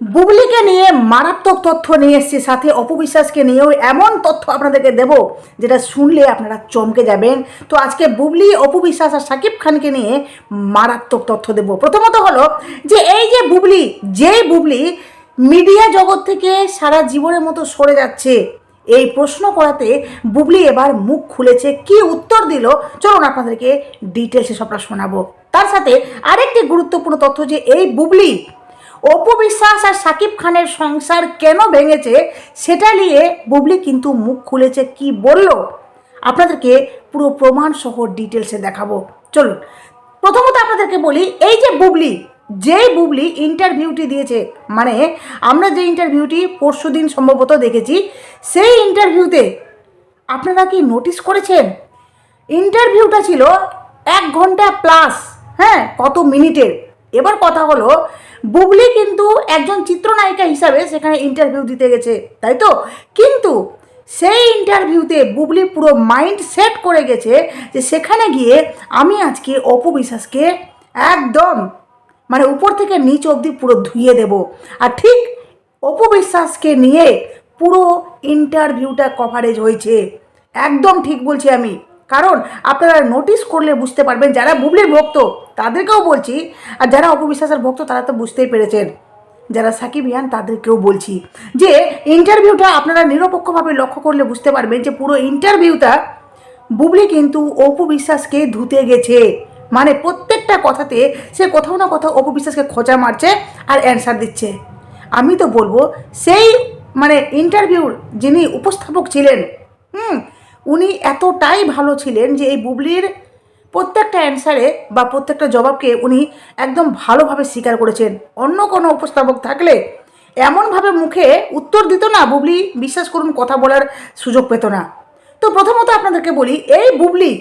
বুবলিকে নিয়ে মারাত্মক তথ্য নিয়ে এসেছি। সাথে অপবিশ্বাসকে নিয়েও এমন তথ্য আপনাদেরকে দেব, যেটা শুনলে আপনারা চমকে যাবেন। তো আজকে বুবলি, অপবিশ্বাস আর সাকিব খানকে নিয়ে মারাত্মক তথ্য দেব। প্রথমত হলো যে, এই যে বুবলি, যেই বুবলি মিডিয়া জগৎ থেকে সারা জীবনের মতো সরে যাচ্ছে, এই প্রশ্ন করাতে বুবলি এবার মুখ খুলেছে, কি উত্তর দিল? চলুন আপনাদেরকে ডিটেলসে সবটা শোনাবো। তার সাথে আরেকটি গুরুত্বপূর্ণ তথ্য যে, এই বুবলি অপু বিশ্বাস আর সাকিব খানের সংসার কেন ভেঙেছে সেটা নিয়ে বুবলি কিন্তু মুখ খুলেছে কি বলল? আপনাদেরকে পুরো প্রমাণ সহ ডিটেলসে দেখাবো। চলুন, প্রথমত আপনাদেরকে বলি, এই যে বুবলি, যেই বুবলি ইন্টারভিউটি দিয়েছে মানে আমরা যে ইন্টারভিউটি পরশু দিন সম্ভবত দেখেছি, সেই ইন্টারভিউতে আপনারা কি নোটিস করেছেন? ইন্টারভিউটা ছিল এক ঘণ্টা প্লাস হ্যাঁ কত মিনিটের। এবার কথা হলো বুবলি কিন্তু একজন চিত্রনায়িকা হিসাবে সেখানে ইন্টারভিউ দিতে গেছে, তাই তো? কিন্তু সেই ইন্টারভিউতে বুবলি পুরো মাইন্ড সেট করে গেছে যে সেখানে গিয়ে আমি আজকে অপু বিশ্বাসকে একদম মানে উপর থেকে নিচ অবধি পুরো ধুয়ে দেব। আর ঠিক অপু বিশ্বাসকে নিয়ে পুরো ইন্টারভিউটা কভারেজ হয়েছে। একদম ঠিক বলছি আমি। কারণ আপনারা নোটিস করলে বুঝতে পারবেন যারা বুবলির ভক্ত, তাদেরকেও বলছি, আর যারা অপবিশ্বাসের ভক্ত, তারা তো বুঝতেই পেরেছেন। যারা সাকিব ইয়ান, তাদেরকেও বলছি যে ইন্টারভিউটা আপনারা নিরপেক্ষভাবে লক্ষ্য করলে বুঝতে পারবেন যে পুরো ইন্টারভিউটা বুবলি কিন্তু অপু বিশ্বাসকে ধুতে গেছে। মানে প্রত্যেকটা কথাতে সে কোথাও না কোথাও অপু বিশ্বাসকে খোঁচা মারছে আর অ্যান্সার দিচ্ছে। আমি তো বলব, সেই মানে ইন্টারভিউর যিনি উপস্থাপক ছিলেন, হুম উনি এতটাই ভালো ছিলেন যে এই বুবলির প্রত্যেকটা অ্যান্সারে বা প্রত্যেকটা জবাবকে উনি একদম ভালোভাবে স্বীকার করেছেন। অন্য কোনো উপস্থাপক থাকলে এমনভাবে মুখে উত্তর দিত না, বুবলি বিশ্বাস করুন কথা বলার সুযোগ পেত না। তো প্রথমত আপনাদেরকে বলি, এই বুবলি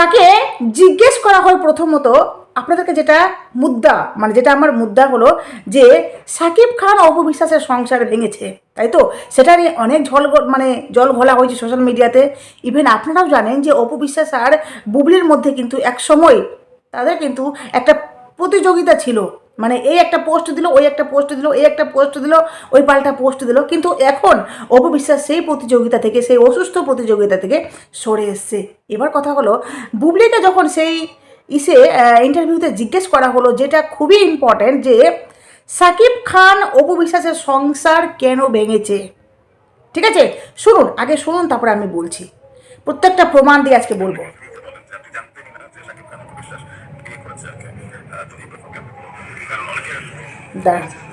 তাকে জিজ্ঞেস করা হয় প্রথমত আপনাদেরকে যেটা মুদ্রা মানে যেটা আমার মুদ্রা হলো যে সাকিব খান অপবিশ্বাসের সংসার ভেঙেছে, তাই তো? সেটা নিয়ে অনেক ঝল মানে জল ঘোলা হয়েছে সোশ্যাল মিডিয়াতে ইভেন আপনারাও জানেন যে অপবিশ্বাস আর বুবলির মধ্যে কিন্তু এক সময় তাদের কিন্তু একটা প্রতিযোগিতা ছিল। মানে এই একটা পোস্ট দিল, ওই একটা পোস্ট দিল, এই একটা পোস্ট দিল, ওই পাল্টা পোস্ট দিল। কিন্তু এখন অপবিশ্বাস সেই প্রতিযোগিতা থেকে, সেই অসুস্থ প্রতিযোগিতা থেকে সরে এসছে। এবার কথা হলো, বুবলিকে যখন সেই ইসে ইন্টারভিউতে জিজ্ঞেস করা হলো, যেটা খুবই ইম্পর্ট্যান্ট যে, সাকিব খান অপবিশ্বাসের সংসার কেন ভেঙেছে? ঠিক আছে? শুনুন, আগে শুনুন, তারপরে আমি বলছি। প্রত্যেকটা প্রমাণ দিয়ে আজকে বলব। দাঁড়ান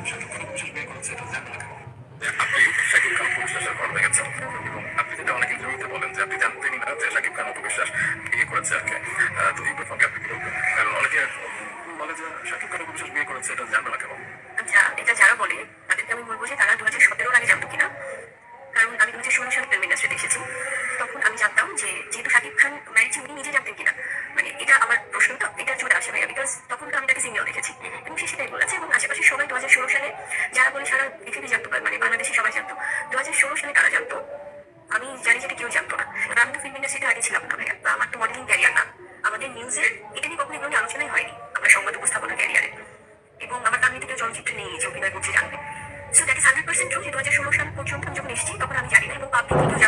Okay.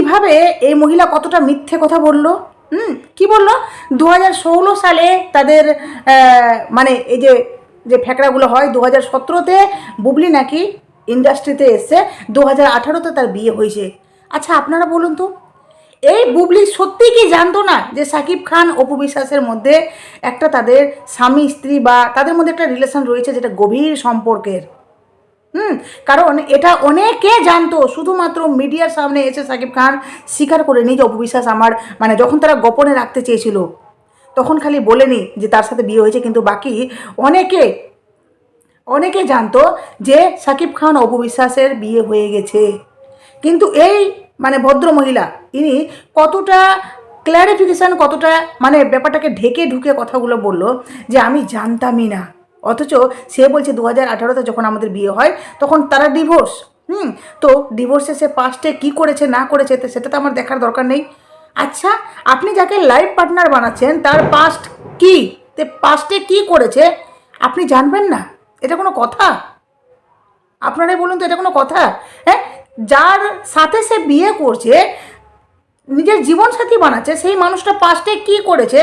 কীভাবে এই মহিলা কতটা মিথ্যে কথা বলল? হুম, কি বলল? দু সালে তাদের মানে এই যে যে ফ্যাকড়াগুলো হয় দু হাজার সতেরোতে বুবলি নাকি ইন্ডাস্ট্রিতে এসছে দু হাজার আঠারোতে তার বিয়ে হয়েছে। আচ্ছা আপনারা বলুন তো, এই বুবলি সত্যি কি জানতো না যে সাকিব খান, অপু বিশ্বাসের মধ্যে একটা তাদের স্বামী, স্ত্রী বা তাদের মধ্যে একটা রিলেশন রয়েছে যেটা গভীর সম্পর্কের? হুম, কারণ এটা অনেকে জানতো, শুধুমাত্র মিডিয়ার সামনে এসে সাকিব খান স্বীকার করে নিয়ে যে অপবিশ্বাস আমার মানে যখন তারা গোপনে রাখতে চেয়েছিল, তখন খালি বলেনি যে তার সাথে বিয়ে হয়েছে, কিন্তু বাকি অনেকে অনেকে জানতো যে সাকিব খান অপবিশ্বাসের বিয়ে হয়ে গেছে। কিন্তু এই মানে ভদ্র মহিলা, ইনি কতটা ক্ল্যারিফিকেশান কতটা মানে ব্যাপারটাকে ঢেকে ঢুকে কথাগুলো বলল যে আমি জানতামই না। অথচ সে বলছে দু হাজার আঠারোতে যখন আমাদের বিয়ে হয়, তখন তারা ডিভোর্স হুম, তো ডিভোর্সে সে পাস্টে কী করেছে, না করেছে সেটা তো আমার দেখার দরকার নেই। আচ্ছা আপনি যাকে লাইফ পার্টনার বানাচ্ছেন, তার পাস্ট কি? তে পাস্টে কি করেছে, আপনি জানবেন না? এটা কোনো কথা? আপনারাই বলুন তো, এটা কোনো কথা? হ্যাঁ যার সাথে সে বিয়ে করছে, নিজের জীবনসাথী বানাচ্ছে, সেই মানুষটা পাস্টে কি করেছে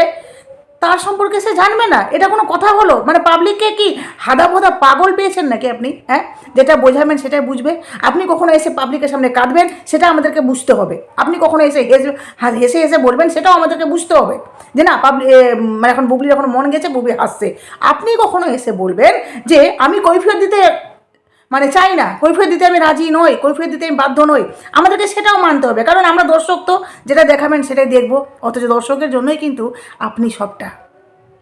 তার সম্পর্কে সে জানবে না। এটা কোনো কথা হলো? মানে পাবলিককে কি হাদা ভোদা পাগল পেয়েছেন নাকি আপনি? হ্যাঁ? যেটা বোঝাবেন সেটাই বুঝবে। আপনি কখনো এসে পাবলিকের সামনে কাঁদবেন, সেটা আমাদেরকে বুঝতে হবে। আপনি কখনো এসে হেসে হেসে হেসে বলবেন, সেটাও আমাদেরকে বুঝতে হবে। যে না পাবলি মানে এখন বুবলির এখন মন গেছে, বুবলি হাসছে। আপনি কখনো এসে বলবেন যে, আমি কৈফিয়ত দিতে মানে চাই না, কৈফিয়ত দিতে আমি রাজি নই, কৈফিয়ত দিতে আমি বাধ্য নই। আমাদেরকে সেটাও মানতে হবে, কারণ আমরা দর্শক তো, যেটা দেখাবেন সেটাই দেখব। অথচ দর্শকের জন্যই কিন্তু আপনি সবটা।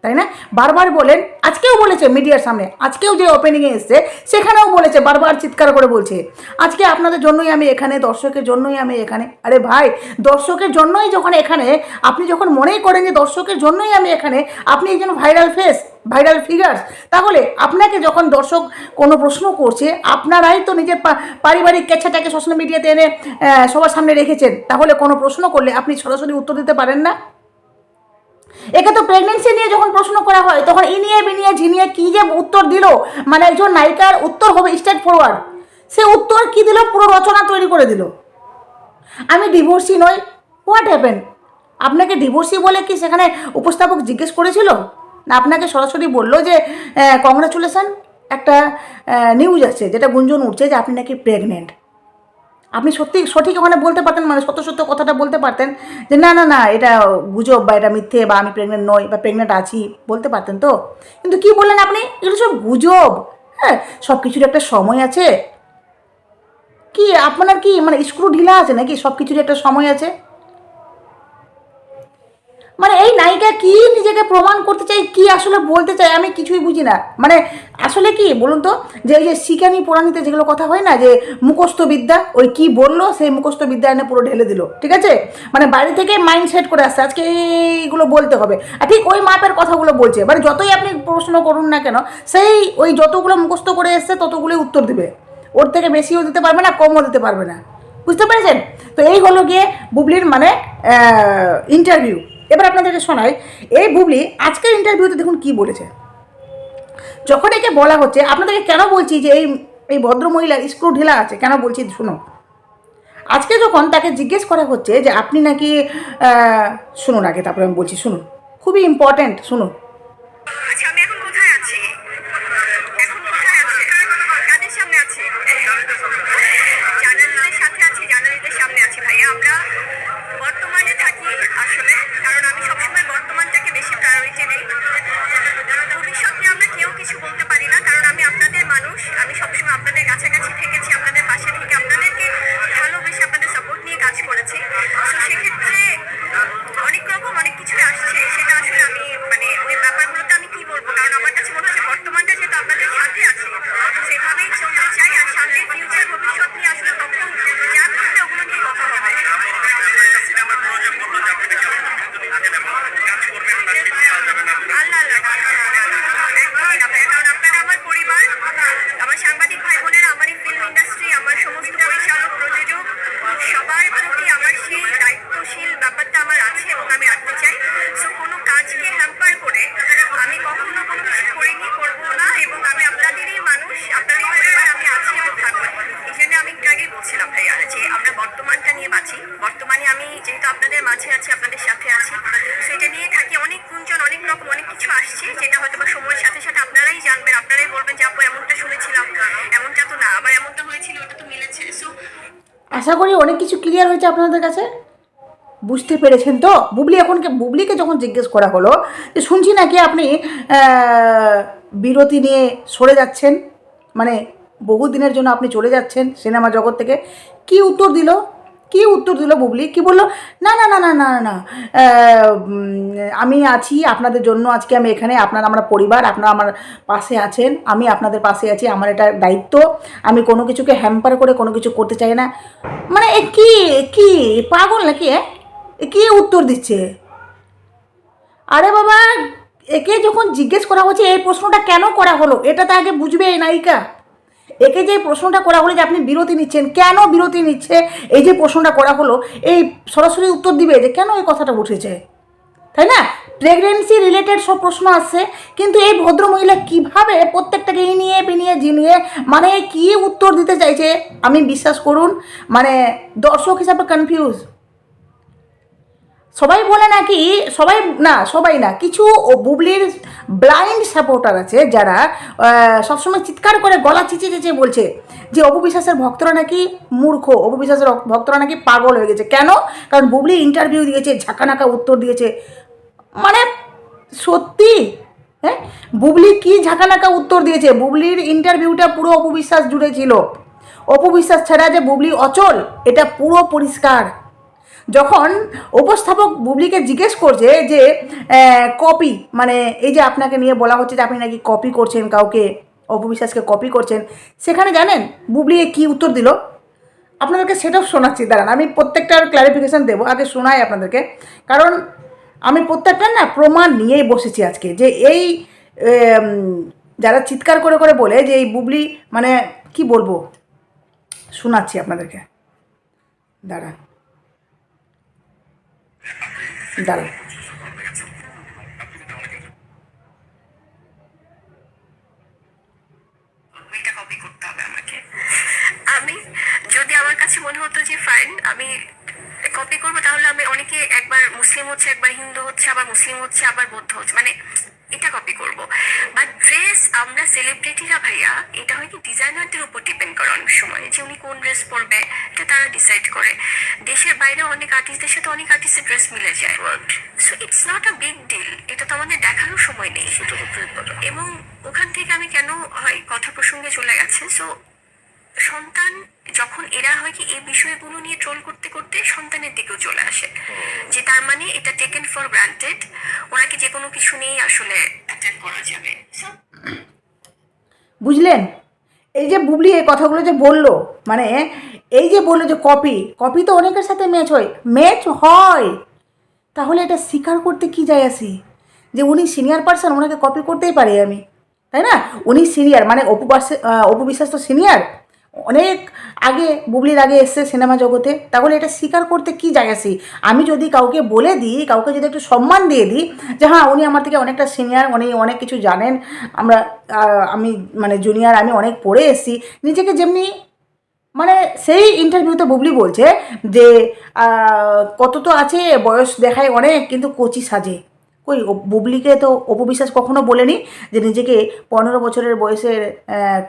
তাই না? বারবার বলেন, আজকেও বলেছে মিডিয়ার সামনে, আজকেও যে ওপেনিংয়ে এসছে, সেখানেও বলেছে, বারবার চিৎকার করে বলছে। আজকে আপনাদের জন্যই আমি এখানে, দর্শকের জন্যই আমি এখানে। আরে ভাই, দর্শকের জন্যই যখন এখানে, আপনি যখন মনেই করেন যে দর্শকের জন্যই আমি এখানে, আপনি একজন ভাইরাল ফেস ভাইরাল ফিগার্স তাহলে আপনাকে যখন দর্শক কোনো প্রশ্ন করছে, আপনারাই তো নিজের পারিবারিক কেচ্ছাটাকে সোশ্যাল মিডিয়াতে এনে সবার সামনে রেখেছেন, তাহলে কোনো প্রশ্ন করলে আপনি সরাসরি উত্তর দিতে পারেন না? একে তো প্রেগনেন্সি নিয়ে যখন প্রশ্ন করা হয়, তখন ইনিয়ে বিনিয়ে ঝিনিয়ে কী যে উত্তর দিল? মানে একজন নায়িকার উত্তর হবে স্ট্রেট ফরওয়ার্ড সে উত্তর কি দিল? পুরো রচনা তৈরি করে দিল। আমি ডিভোর্সি নই। হোয়াট হ্যাপেন আপনাকে ডিভোর্সি বলে কি সেখানে উপস্থাপক জিজ্ঞেস করেছিল? না, আপনাকে সরাসরি বলল যে কংগ্রাচুলেশন একটা নিউজ আছে যেটা গুঞ্জন উঠছে যে আপনি নাকি প্রেগনেন্ট আপনি সত্যি সঠিক ওখানে বলতে পারতেন মানে সত্য সত্য কথাটা বলতে পারতেন যে না না না, এটা গুজব বা এটা মিথ্যে বা আমি প্রেগনেন্ট নই বা প্রেগনেন্ট আছি বলতে পারতেন তো? কিন্তু কি বললেন আপনি? এগুলো সব গুজব। হ্যাঁ সব কিছুর একটা সময় আছে। কি আপনার কি মানে স্ক্রু ঢিলা আছে নাকি? সব কিছুরই একটা সময় আছে? মানে এই নায়িকা কি নিজেকে প্রমাণ করতে চাই কি আসলে বলতে চাই আমি কিছুই বুঝি না। মানে আসলে কি বলুন তো, যে এই যে শিকানি পুরাণীতে যেগুলো কথা হয় না, যে মুখস্থ বিদ্যা, ওই কি বলল, সেই মুখস্থ বিদ্যা এনে পুরো ঢেলে দিল, ঠিক আছে? মানে বাড়ি থেকে মাইন্ড সেট করে আসছে, আজকে এইগুলো বলতে হবে। আর ঠিক ওই মাপের কথাগুলো বলছে মানে যতই আপনি প্রশ্ন করুন না কেন, সেই ওই যতগুলো মুখস্থ করে এসছে, ততগুলোই উত্তর দিবে। ওর থেকে বেশিও দিতে পারবে না, কমও দিতে পারবে না। বুঝতে পেরেছেন? তো এই হলো গিয়ে বুবলির মানে ইন্টারভিউ এবার আপনাদেরকে শোনাই এই বুবলি আজকের ইন্টারভিউতে দেখুন কি বলেছে। যখন একে বলা হচ্ছে, আপনাদেরকে কেন বলছি যে এই এই ভদ্রমহিলার স্ক্রু ঢেলা আছে? কেন বলছি? শুনো। আজকে যখন তাকে জিজ্ঞেস করা হচ্ছে যে আপনি নাকি শুনুন আগে, তারপরে আমি বলছি, শুনুন। খুবই ইম্পর্ট্যান্ট শুনুন। কাছে আছি, আপনাদের সাথে আছি। সেটা নিয়ে থাকি অনেক গুঞ্জন, অনেক রকম, অনেক কিছু আসছে, যেটা হয়তো বা সময়ের সাথে সাথে আপনারাই জানবেন, আপনারাই বলবেন যে, আপু, এমনটা শুনেছিলাম, এমনটা তো না, আবার এমনটা হয়েছিল, ওটা তো মিলেছে। সো আশা করি অনেক কিছু ক্লিয়ার হয়েছে আপনাদের কাছে। বুঝতে পেরেছেন তো? বুবলি এখন বুবলিকে যখন জিজ্ঞেস করা হলো, যে, শুনছি নাকি আপনি বিরতি নিয়ে সরে যাচ্ছেন? মানে বহু দিনের জন্য আপনি চলে যাচ্ছেন সিনেমা জগৎ থেকে। কি উত্তর দিল? কি উত্তর দিল বুবলি? কি বলল? না না না না না না আমি আছি আপনাদের জন্য। আজকে আমি এখানে। আপনারা আমার পরিবার, আপনারা আমার পাশে আছেন। আমি আপনাদের পাশে আছি, আমার এটা দায়িত্ব। আমি কোনো কিছুকে হ্যাম্পার করে কোনো কিছু করতে চাই না। মানে এ কি কি পাগল নাকি কি উত্তর দিচ্ছে? আরে বাবা, একে যখন জিজ্ঞেস করা হচ্ছে, এই প্রশ্নটা কেন করা হলো? এটা তো আগে বুঝবে এই নায়িকা। একে যে প্রশ্নটা করা হলো যে আপনি বিরতি নিচ্ছেন, কেন বিরতি নিচ্ছে? এই যে প্রশ্নটা করা হলো, এই সরাসরি উত্তর দিবে যে কেন এই কথাটা উঠেছে? তাই না? প্রেগনেন্সি রিলেটেড সব প্রশ্ন আসছে, কিন্তু এই ভদ্রমহিলা কীভাবে প্রত্যেকটাকে ইনিয়ে বিনিয়ে জিনিয়ে মানে কি উত্তর দিতে চাইছে? আমি বিশ্বাস করুন মানে দর্শক হিসাবে কনফিউজ সবাই বলে নাকি, সবাই, না সবাই না, কিছু ও বুবলির ব্লাইন্ড সাপোর্টার আছে যারা সবসময় চিৎকার করে গলা চিচে চেঁচে বলছে যে অপবিশ্বাসের ভক্তরা নাকি মূর্খ অপবিশ্বাসের ভক্তরা নাকি পাগল হয়ে গেছে। কেন? কারণ বুবলি ইন্টারভিউ দিয়েছে, ঝাঁকানাকা উত্তর দিয়েছে। মানে সত্যি? হ্যাঁ? বুবলি কি ঝাঁকানাকা উত্তর দিয়েছে? বুবলির ইন্টারভিউটা পুরো অপবিশ্বাস জুড়ে ছিল। অপবিশ্বাস ছাড়া যে বুবলি অচল, এটা পুরো পরিষ্কার। যখন উপস্থাপক বুবলিকে জিজ্ঞেস করছে যে কপি মানে এই যে আপনাকে নিয়ে বলা হচ্ছে যে আপনি নাকি কপি করছেন কাউকে, অপবিশ্বাসকে কপি করছেন, সেখানে জানেন বুবলি কি উত্তর দিল? আপনাদেরকে সেটাও শোনাচ্ছি, দাঁড়ান, আমি প্রত্যেকটার ক্লারিফিকেশান দেবো, আগে শোনাই আপনাদেরকে, কারণ আমি প্রত্যেকটা না প্রমাণ নিয়েই বসেছি আজকে যে এই যারা চিৎকার করে করে বলে যে এই বুবলি মানে কি বলব? শোনাচ্ছি আপনাদেরকে, দাঁড়ান। আমাকে। আমি, যদি আমার কাছে মনে হতো যে ফাইন আমি কপি করব, তাহলে আমি অনেকে একবার মুসলিম হচ্ছে, একবার হিন্দু হচ্ছে, আবার মুসলিম হচ্ছে, আবার বৌদ্ধ হচ্ছে। মানে এটা কপি করব। বাট ড্রেস আমরা সেলিব্রিটিরা ভাইয়া এটা হয় কি ডিজাইনারদের উপর ডিপেন্ড করে অনেক সময়। যে উনি কোন ড্রেস পরবে এটা তারা ডিসাইড করে। দেশের বাইরে অনেক আর্টিস্টদের সাথে অনেক আর্টিস্টের ড্রেস মিলে যায়। So it's not a big deal এটা তো আমাদের দেখারও সময় নেই। এবং ওখান থেকে আমি কেন হয় কথা প্রসঙ্গে চলে গেছে। সো সন্তান যখন এরা হয় কি এই বিষয়গুলো নিয়ে ট্রোল করতে করতে সন্তানের দিকেও চলে আসে। যে তার মানে এটা টেকেন ফর গ্রান্টেড ওনাকে যে কোনো কিছু নিয়েই আসলে অ্যাটাক করা যাবে। বুঝলেন? এই যে বুবলি এই কথাগুলো যে বলল মানে এই যে বলল যে কপি কপি তো অনেকের সাথে ম্যাচ হয়। ম্যাচ হয়! তাহলে এটা স্বীকার করতে কি যায় আসি? যে উনি সিনিয়র পার্সন ওনাকে কপি করতেই পারি আমি তাই না? উনি সিনিয়র মানে অপুবাস অপবিশ্বাস তো সিনিয়র অনেক আগে, বুবলির আগে এসছে সিনেমা জগতে, তাহলে এটা স্বীকার করতে কি যায় আমি যদি কাউকে বলে দিই, কাউকে যদি একটু সম্মান দিয়ে দিই যে হ্যাঁ উনি আমার থেকে অনেকটা সিনিয়র উনি অনেক কিছু জানেন, আমরা আমি মানে জুনিয়র আমি অনেক পড়ে এসেছি। নিজেকে যেমনি মানে সেই ইন্টারভিউতে বুবলি বলছে যে কত তো আছে, বয়স দেখায় অনেক, কিন্তু কচি সাজে। কই বুবলিকে তো অপবিশ্বাস কখনো বলেনি যে নিজেকে পনেরো বছরের বয়সের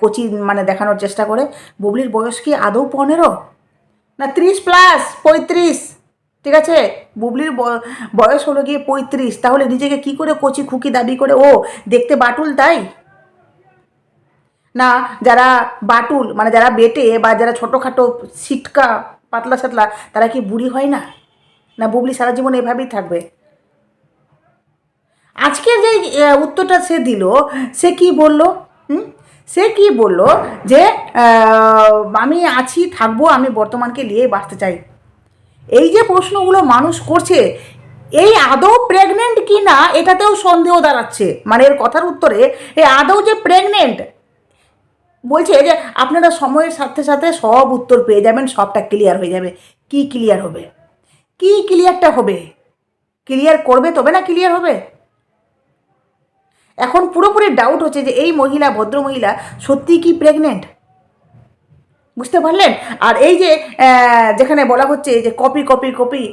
কচি মানে দেখানোর চেষ্টা করে। বুবলির বয়স কি আদৌ পনেরো? না, ত্রিশ প্লাস পঁয়ত্রিশ। ঠিক আছে? বুবলির বয়স হলো গিয়ে পঁয়ত্রিশ। তাহলে নিজেকে কি করে কচি খুকি দাবি করে? ও, দেখতে বাটুল তাই? না, যারা বাটুল মানে যারা বেটে বা যারা ছোটোখাটো সিটকা পাতলা সাতলা তারা কি বুড়ি হয় না? না, বুবলি সারা জীবন এভাবেই থাকবে? আজকে যে উত্তরটা সে দিল, সে কি বলল? হুম? সে কি বলল যে আমি আছি, থাকব, আমি বর্তমানকে নিয়ে বাঁচতে চাই। এই যে প্রশ্নগুলো মানুষ করছে, এই আদৌ প্রেগনেন্ট কি না, এটাতেও সন্দেহ দাঁড়াচ্ছে। মানে এর কথার উত্তরে এই আদৌ যে প্রেগনেন্ট বলছে যে আপনারা সময়ের সাথে সাথে সব উত্তর পেয়ে যাবেন, সবটা ক্লিয়ার হয়ে যাবে। কি ক্লিয়ার হবে? কি ক্লিয়ারটা হবে? ক্লিয়ার করবে তবে না ক্লিয়ার হবে? এখন পুরোপুরি ডাউট হচ্ছে যে এই মহিলা, ভদ্র মহিলা সত্যি কি প্রেগনেন্ট বুঝতে পারলেন? আর এই যে যেখানে বলা হচ্ছে যে কপি কপি কপি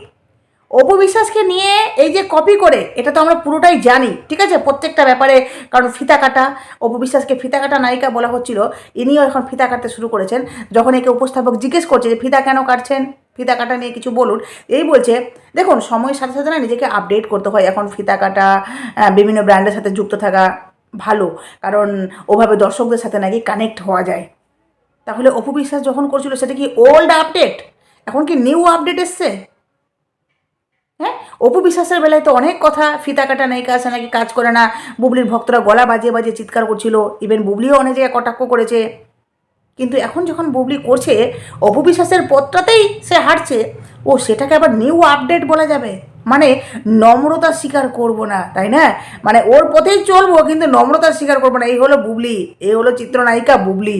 অপবিশ্বাসকে নিয়ে এই যে কপি করে, এটা তো আমরা পুরোটাই জানি, ঠিক আছে? প্রত্যেকটা ব্যাপারে, কারণ ফিতা কাটা, অপবিশ্বাসকে ফিতা কাটা নায়িকা বলা হচ্ছিল, ইনিও এখন ফিতা কাটতে শুরু করেছেন। যখন একে উপস্থাপক জিজ্ঞেস করছে যে ফিতা কেন কাটছেন? ফিতা কাটা নিয়ে কিছু বলুন। এই বলছে, দেখুন, সময়ের সাথে সাথে না নিজেকে আপডেট করতে হয়। এখন ফিতা কাটা বিভিন্ন ব্র্যান্ডের সাথে যুক্ত থাকা ভালো। কারণ ওভাবে দর্শকদের সাথে নাকি কানেক্ট হওয়া যায়। তাহলে অপু বিশ্বাস যখন করছিল, সেটা কি ওল্ড আপডেট এখন কি নিউ আপডেট এসছে? হ্যাঁ অপু বিশ্বাসের বেলায় তো অনেক কথা। ফিতা কাটা নায়িকা আছে, নাকি কাজ করে না। বুবলির ভক্তরা গলা বাজিয়ে বাজিয়ে চিৎকার করছিল। ইভেন বুবলিও অনেক জায়গায় কটাক্ষ করেছে। কিন্তু এখন যখন বুবলি করছে অপু বিশ্বাসের পথটাতেই সে হাঁটছে ও সেটাকে আবার নিউ আপডেট বলা যাবে। মানে নম্রতা স্বীকার করব না, তাই না? মানে ওর পথেই চলবো, কিন্তু নম্রতা স্বীকার করব না। এই হলো বুবলি, এই হলো চিত্রনায়িকা বুবলি।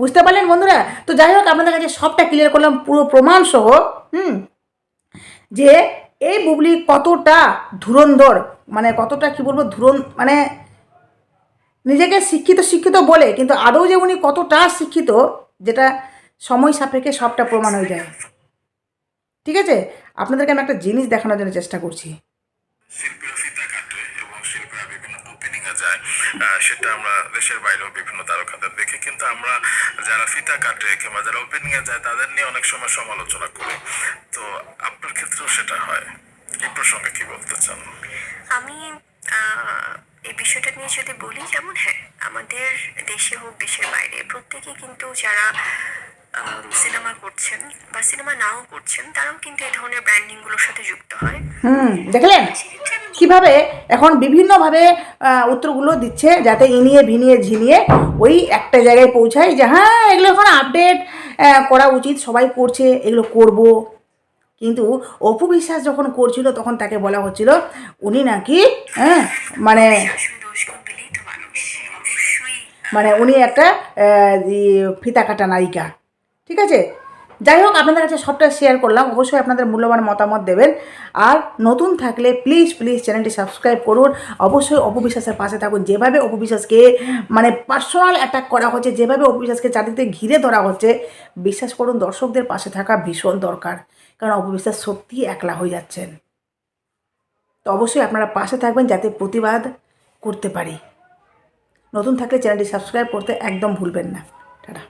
বুঝতে পারলেন বন্ধুরা? তো যাই হোক, আপনাদের কাছে সবটা ক্লিয়ার করলাম, পুরো প্রমাণ সহ, হুম? যে এই বুবলি কতটা ধুরন্ধর মানে কতটা কি বলব ধুরন মানে নিজেকে শিক্ষিত শিক্ষিত বলে কিন্তু আদৌ যে উনি কতটা শিক্ষিত যেটা সময় সাপেক্ষে সবটা প্রমাণ হয়ে যায়। ঠিক আছে? আপনাদেরকে আমি একটা জিনিস দেখানোর জন্য চেষ্টা করছি। সেটা আমরা দেশের বাইরেও বিভিন্ন তারকাদের দেখি। কিন্তু আমরা যারা ফিতা কাটে কিংবা যারা ওপেনিং এ যায় তাদের নিয়ে অনেক সময় সমালোচনা করি। তো আপনার ক্ষেত্রেও সেটা হয়? এই প্রসঙ্গে কি বলতে চান? আমি বিষয়টা নিয়ে যদি বলি যেমন হ্যাঁ আমাদের দেশে হোক দেশের বাইরে প্রত্যেকে কিন্তু যারা সিনেমা করছেন বা সিনেমা নাও করছেন তারাও কিন্তু এই ধরনের ব্র্যান্ডিংগুলোর সাথে যুক্ত হয়। হুম দেখলেন? কীভাবে এখন বিভিন্নভাবে উত্তরগুলো দিচ্ছে যাতে ইনিয়ে ভিনিয়ে ঝিনিয়ে ওই একটা জায়গায় পৌঁছায় যে হ্যাঁ এগুলো এখন আপডেট করা উচিত সবাই করছে এগুলো করব। কিন্তু অপু বিশ্বাস যখন করছিল তখন তাকে বলা হচ্ছিল উনি নাকি হ্যাঁ মানে মানে উনি একটা ফিতা কাটা নায়িকা। ঠিক আছে? যাই হোক, আপনাদের কাছে সবটা শেয়ার করলাম। অবশ্যই আপনাদের মূল্যবান মতামত দেবেন। আর নতুন থাকলে প্লিজ প্লিজ চ্যানেলটি সাবস্ক্রাইব করুন। অবশ্যই অপবিশ্বাসের পাশে থাকুন। যেভাবে অপবিশ্বাসকে মানে পার্সোনাল অ্যাটাক করা হচ্ছে, যেভাবে অপবিশ্বাসকে চারিদিকে ঘিরে ধরা হচ্ছে, বিশ্বাস করুন, দর্শকদের পাশে থাকা ভীষণ দরকার। কারণ অপবিশ্বাস সত্যিই একলা হয়ে যাচ্ছেন। তো অবশ্যই আপনারা পাশে থাকবেন যাতে প্রতিবাদ করতে পারি। নতুন থাকলে চ্যানেলটি সাবস্ক্রাইব করতে একদম ভুলবেন না। টাটা।